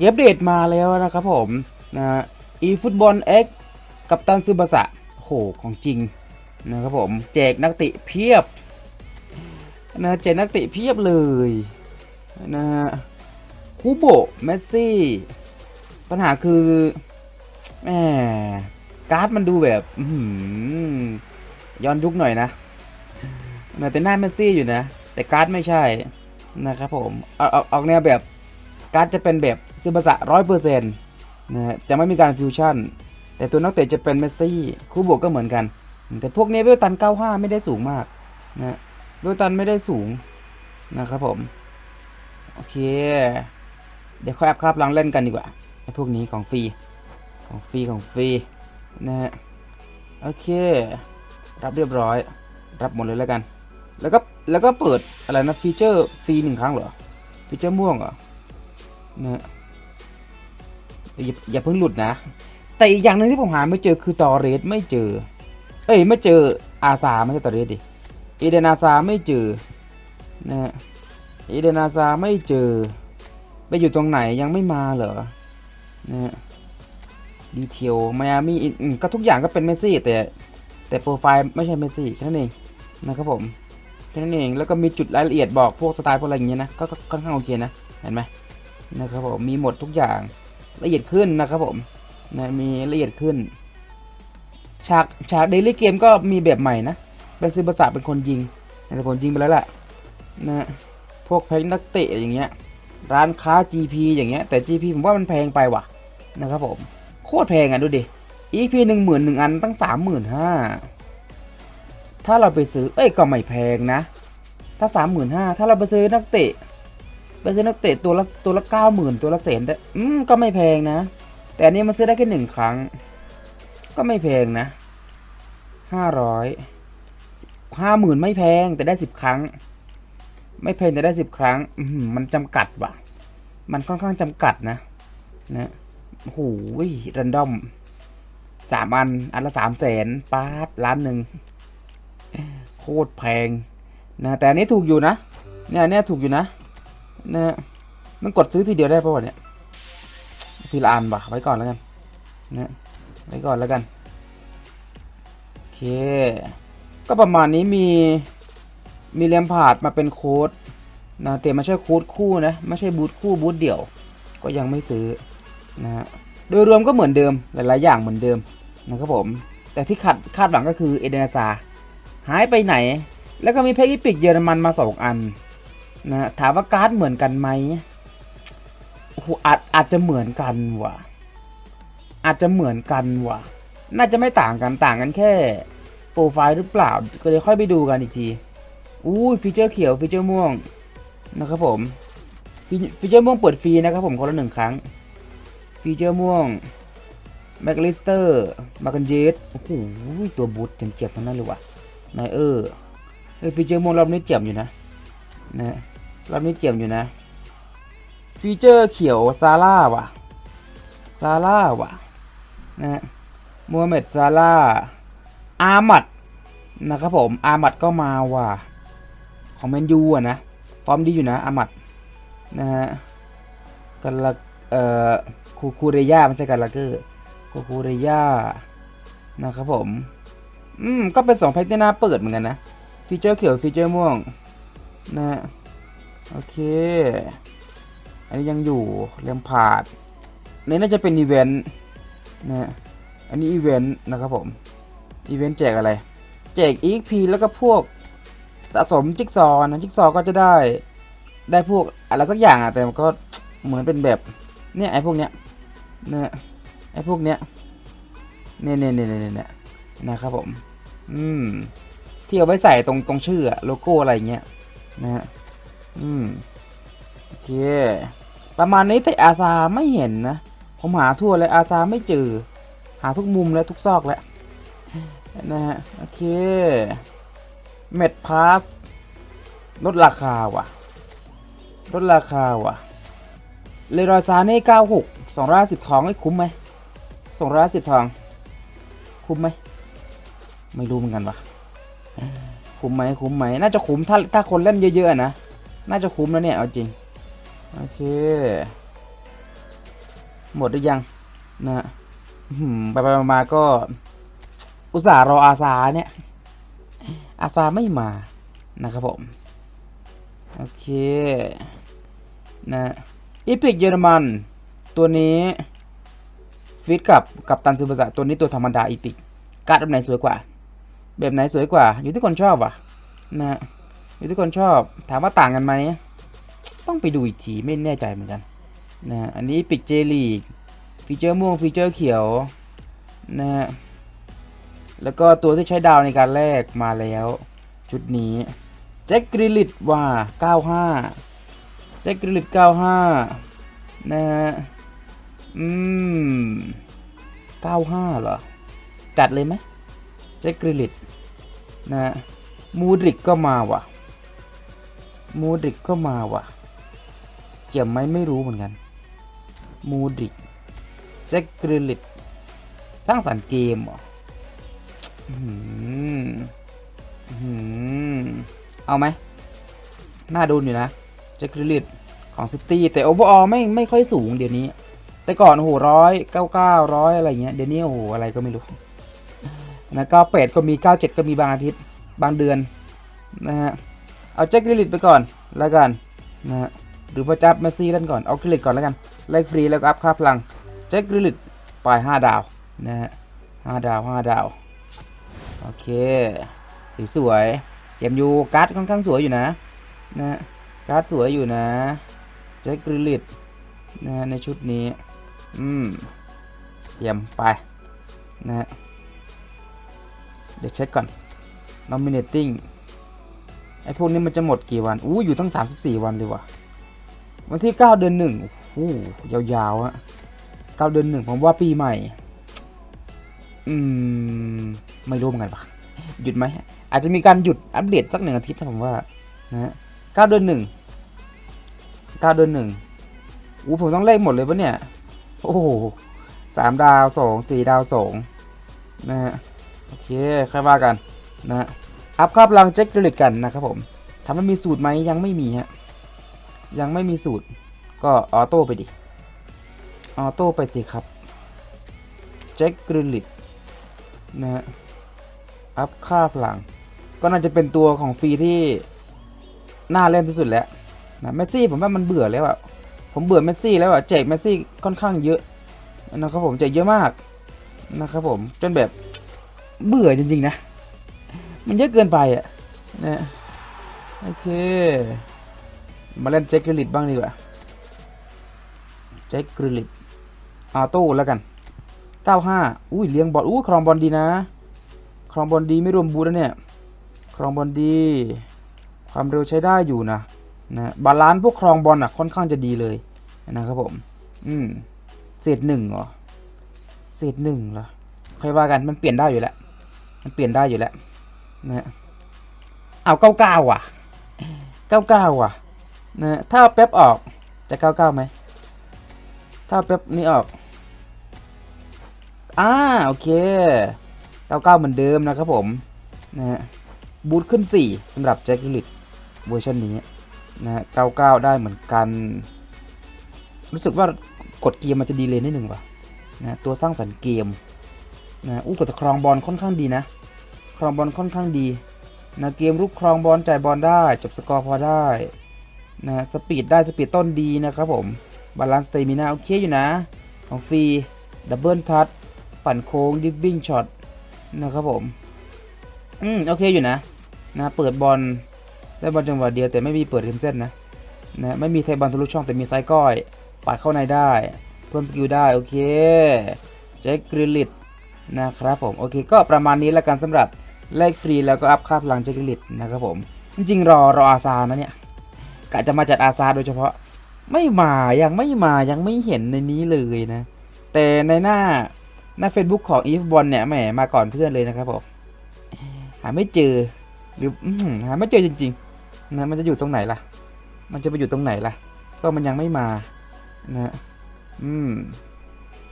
อัปเดตมาแล้วนะครับผมนะ eFootball X กับตันซึบาสะโหของจริงนะครับผมแจกนักติเพียบนะแจกนักติเพียบเลยนะฮะคูโบเมสซี่ ปัญหาคือแหมการ์ดมันดูแบบย้อนยุคหน่อยนะนะแต่หน้าเมสซี่อยู่นะ แต่การ์ดไม่ใช่นะครับผมเอาเอาออกแนวแบบการ์ดจะเป็นแบบ ซึบาสะร้อยเปอร์เซ็นต์นะฮะจะไม่มีการฟิวชั่น แต่ตัวนักเตะจะเป็นเมสซี่คู่บวกก็เหมือนกัน แต่พวกนี้เวลตัน 95 ไม่ได้สูงมากนะเวลตันไม่ได้สูงนะครับผม โอเค เดี๋ยวค่อยอัพคาบลังเล่นกันดีกว่าไอ้พวกนี้ของฟรีของฟรีของฟรีนะฮะโอเค รับเรียบร้อย รับหมดเลยแล้วกัน แล้วก็แล้วก็เปิดอะไรนะฟีเจอร์ฟรีหนึ่งครั้งเหรอฟีเจอร์ม่วงเหรอนะ อย่าอย่าเพิ่งหลุดนะ แต่อีกอย่างหนึ่งที่ผมหาไม่เจอคือตอเรสไม่เจอ เอ้ยไม่เจออาซาไม่ใช่ตอเรสดิเอเดนอาซาไม่เจอนะฮะเอเดนอาซาไม่เจอ ไปอยู่ตรงไหนยังไม่มาเหรอนะฮะดีเทลไมอามี่ก็ทุกอย่างก็เป็นเมสซี่แต่แต่โปรไฟล์ไม่ใช่เมสซี่แค่นั้นเองนะครับผมแค่นั้นเองแล้วก็มีจุดรายละเอียดบอกพวกสไตล์พวกอะไรอย่างเงี้ยนะก็ค่อนข้างโอเคนะเห็นไหมนะครับผมมีหมดทุกอย่าง ละเอียดขึ้นนะครับผมนะมีละเอียดขึ้น ฉากฉากเดลี่เกมก็มีแบบใหม่นะ เป็นซิบาสะเป็นคนยิงแต่คนยิงไปแล้วแหละนะพวกแพ็กนักเตะอย่างเงี้ย ร้านค้า GP อย่างเงี้ย แต่ GP ผมว่ามันแพงไปว่ะนะครับผม โคตรแพงอะดูดิ EP หนึ่งหมื่นหนึ่งอันตั้งสามหมื่นห้าถ้าเราไปซื้อ เอ้ยก็ไม่แพงนะ ถ้าสามหมื่นห้าถ้าเราไปซื้อนักเตะ ไปซื้อนักเตะตัวละตัวละเก้าหมื่นตัวละแสนได้อืมก็ไม่แพงนะ แต่อันนี้มันซื้อได้แค่หนึ่งครั้ง ก็ไม่แพงนะห้าร้อยห้าหมื่นไม่แพงแต่ได้สิบครั้ง ไม่แพงแต่ได้สิบครั้งอือหือมันจำกัดว่ะ มันค่อนข้างจำกัดนะนะโอ้โหรันดอมสามอัน อันละสามแสนปาดล้านหนึ่งโคตรแพงนะแต่อันนี้ถูกอยู่นะเนี่ยเนี้ยถูกอยู่นะ นะมันกดซื้อทีเดียวได้ปะวะเนี่ยทีละอันปะไว้ก่อนแล้วกันนะไว้ก่อนแล้วกันโอเค ก็ประมาณนี้มีมีเลมพาดมาเป็นโค้ดนะแต่ไม่ใช่โค้ดคู่นะไม่ใช่บูทคู่บูทเดี่ยว ก็ยังไม่ซื้อนะฮะโดยรวมก็เหมือนเดิมหลาย ๆ อย่างเหมือนเดิมนะครับผม แต่ที่คาดคาดหวังก็คือเอเดนซาหายไปไหน แล้วก็มีเพกอีพิกเยอรมันมาสองอัน นะถามว่าการ์ดเหมือนกันไหมโอ้โหอาจอาจจะเหมือนกันว่ะ อาจจะเหมือนกันว่ะ น่าจะไม่ต่างกันต่างกันแค่โปรไฟล์หรือเปล่า ก็เลยค่อยไปดูกันอีกทีอู้ฟีเจอร์เขียวฟีเจอร์ม่วงนะครับผมฟีฟีเจอร์ม่วงเปิดฟรีนะครับผมคนละหนึ่งครั้ง ฟีเจอร์ม่วงแมกลิสเตอร์มากันเจสโอ้โหตัวบูทเจ็บๆทั้งนั้นเลยว่ะนายเออฟีเจอร์ม่วงรอบนี้เจ็บอยู่นะนะ รอบนี้เจ็บอยู่นะ ฟีเจอร์เขียวซาร่าว่ะซาร่าว่ะนะฮะมูฮัมเหม็ดซาร่าอามัดนะครับผมอามัดก็มาว่ะของแมนยูอะนะฟอร์มดีอยู่นะอามัดนะฮะกันละเอ่อคูคูเรียไม่ใช่กันละเกอร์คูคูเรียนะครับผมอืมก็เป็นสองแพ็คที่น่าเปิดเหมือนกันนะฟีเจอร์เขียวฟีเจอร์ม่วงนะฮะ โอเค อันนี้ยังอยู่เรียมพาดนี่น่าจะเป็นอีเวนต์นะอันนี้อีเวนต์นะครับผม อีเวนต์แจกอะไร แจก EXP แล้วก็พวกสะสมจิ๊กซอว์นะจิ๊กซอว์ก็จะได้ ได้พวกอะไรสักอย่างอะแต่มันก็เหมือนเป็นแบบเนี่ยไอ้พวกเนี้ยนะไอ้พวกเนี้ยเนี่ยเนี่ยเนี่ยเนี่ยนะครับผม อืม ที่เอาไว้ใส่ตรงตรงชื่อโลโก้อะไรเงี้ยนะฮะ อืม โอเค ประมาณนี้แต่อาซาไม่เห็นนะ ผมหาทั่วเลยอาซาไม่เจอ หาทุกมุมแล้วทุกซอกแล้วนะฮะ โอเค เม็ดพาสลดราคาว่ะ ลดราคาว่ะ เลรอยซาเน่เก้าหกสองร้อยสิบทองไอ้คุ้มไหมสองร้อยสิบทอง คุ้มไหม ไม่รู้เหมือนกันว่ะ คุ้มไหมคุ้มไหม น่าจะคุ้มถ้าถ้าคนเล่นเยอะๆนะ น่าจะคุ้มนะเนี่ย เอาจริง โอเค หมดหรือยัง นะฮะอื้อหือไปไปมาก็ อุตส่าห์รออาซาเนี่ย อาซาไม่มานะครับผม โอเคนะอีพิกเยอรมัน ตัวนี้ฟิตกับกับตันซูบาสะตัวนี้ตัวธรรมดาอีพิกการ์ดแบบไหนสวยกว่า แบบไหนสวยกว่า อยู่ที่คนชอบว่ะ นะ อยู่ที่คนชอบถามว่าต่างกันไหม ต้องไปดูอีกทีไม่แน่ใจเหมือนกันนะอันนี้ปิกเจลีฟีเจอร์ม่วงฟีเจอร์เขียวนะฮะแล้วก็ตัวที่ใช้ดาวในการแลกมาแล้ว ชุดนี้แจ็คกริลิตว่า 95แจ็คกริลิต 95 นะฮะอืม 95 เหรอ จัดเลยไหมแจ็คกริลิตนะฮะมูดริกก็มาว่ะ มูดริกก็มาว่ะ เจียมไหมไม่รู้เหมือนกัน มูดริกแจ็คกริลิตสร้างสรรค์เกมเหรออื้อหืออื้อหือเอาไหม น่าดูอยู่นะแจ็คกริลิตของซิตี้แต่โอเวอร์ออไม่ไม่ค่อยสูงเดี๋ยวนี้ แต่ก่อนโอ้โหร้อยเก้าเก้าร้อยอะไรเงี้ยเดี๋ยวนี้โอ้โหอะไรก็ไม่รู้นะเก้าแปดก็มีเก้าเจ็ดก็มีบางอาทิตย์บางเดือนนะฮะ เอาแจ็คกริลิตไปก่อนแล้วกันนะฮะหรือว่าจับเมซี่เล่นก่อนเอากริลิตก่อนแล้วกันไล่ฟรีแล้วก็อัพค่าพลังแจ็คกริลิตไปห้าดาวนะฮะห้าดาวห้าดาวโอเคสวยสวยๆเจมยูการ์ดค่อนข้างสวยอยู่นะนะการ์ดสวยอยู่นะแจ็คกริลิตนะฮะในชุดนี้อืมเยี่ยมไปนะฮะเดี๋ยวเช็คก่อน nominating ไอพวกนี้มันจะหมดกี่วันอู้อยู่ตั้ง 34 วันเลยว่ะ วันที่ 9 เดือน1โอ้ยาวๆอะ9เดือน1ผมว่าปีใหม่ อืม ไม่รู้เหมือนกันปะหยุดไหม อาจจะมีการหยุดอัปเดตสักหนึ่งอาทิตย์ถ้าผมว่า นะฮะ9เดือน1 9เดือน1อู้ผมต้องเลขหมดเลยปะเนี่ย โอ้โหสามดาวสองสี่ดาวสองนะฮะ โอเค ค่อยว่ากันนะฮะ อัพค่าพลังเจ็คกริลิตกันนะครับผมถามว่ามีสูตรไหมยังไม่มีฮะยังไม่มีสูตรก็ออโต้ไปดิออโต้ไปสิครับเจ็คกริลิตนะฮะอัพค่าพลัง ก็น่าจะเป็นตัวของฟรีที่น่าเล่นที่สุดแล้วนะเมสซี่ผมว่ามันเบื่อแล้วอะผมเบื่อเมสซี่แล้วอะแจกเมสซี่ค่อนข้างเยอะนะครับผมแจกเยอะมากนะครับผมจนแบบเบื่อจริงๆนะ มันเยอะเกินไปอะนะโอเค มาเล่นแจ็คกริลิตบ้างดีกว่าแจ็คกริลิตออโต้แล้วกัน 95 อุ้ยเลี้ยงบอลอุ้ยครองบอลดีนะ ครองบอลดีไม่รวมบูธนะเนี่ย ครองบอลดี ความเร็วใช้ได้อยู่นะนะบาลานซ์พวกครองบอลอะค่อนข้างจะดีเลยนะครับผม อืมเศษหนึ่งเหรอเศษหนึ่งเหรอค่อยว่ากันมันเปลี่ยนได้อยู่แล้ว มันเปลี่ยนได้อยู่แล้ว นะเอาเก้าเก้าว่ะเก้าเก้าว่ะนะถ้าเอาเป๊ปออกจะเก้าเก้าไหมถ้าเอาเป๊ปนี่ออกอ่าโอเคเก้าเก้าเหมือนเดิมนะครับผมนะบูทขึ้นสี่สำหรับแจ็คลิตเวอร์ชันนี้นะเก้าเก้าได้เหมือนกัน รู้สึกว่ากดเกียร์มันจะดีเลยนิดหนึ่งว่ะนะตัวสร้างสรรค์เกมนะอู้กดครองบอลค่อนข้างดีนะ ครองบอลค่อนข้างดีนะเกมรุกครองบอลจ่ายบอลได้ จบสกอร์พอได้นะสปีดได้สปีดต้นดีนะครับผมบาลานซ์สเตมินาโอเคอยู่นะ ของฟรีดับเบิลทัชปั่นโค้งดิฟบิ้งช็อตนะครับผมอืมโอเคอยู่นะนะเปิดบอลได้บอลจังหวะเดียวแต่ไม่มีเปิดริมเส้นนะนะไม่มีเทบอลทะลุช่องแต่มีไซส์ก้อยปาดเข้าในได้ เพิ่มสกิลได้โอเคแจ็คกริลลิตนะครับผมโอเคก็ประมาณนี้แล้วกันสำหรับ เลขฟรีแล้วก็อัพค่าพลังเจกิลิตนะครับผม จริงๆ รอรออาซานะเนี่ยกะจะมาจัดอาซาโดยเฉพาะ ไม่มายังไม่มายังไม่เห็นในนี้เลยนะ แต่ในหน้าหน้า Facebook ของ e f b o l เนี่ยแหมมาก่อนเพื่อนเลยนะครับผมหาไม่เจอหรือหาไม่เจอจริงๆนะมันจะอยู่ตรงไหนล่ะ มันจะไปอยู่ตรงไหนล่ะ ก็มันยังไม่มานะฮะอืม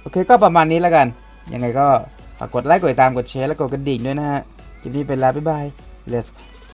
โอเคก็ประมาณนี้แล้วกัน ยังไงก็ฝากกดไลค์กดติดตามกดแชร์และกดกระดิ่งด้วยนะฮะ คลิปนี้เป็นลาบ๊ายบาย let's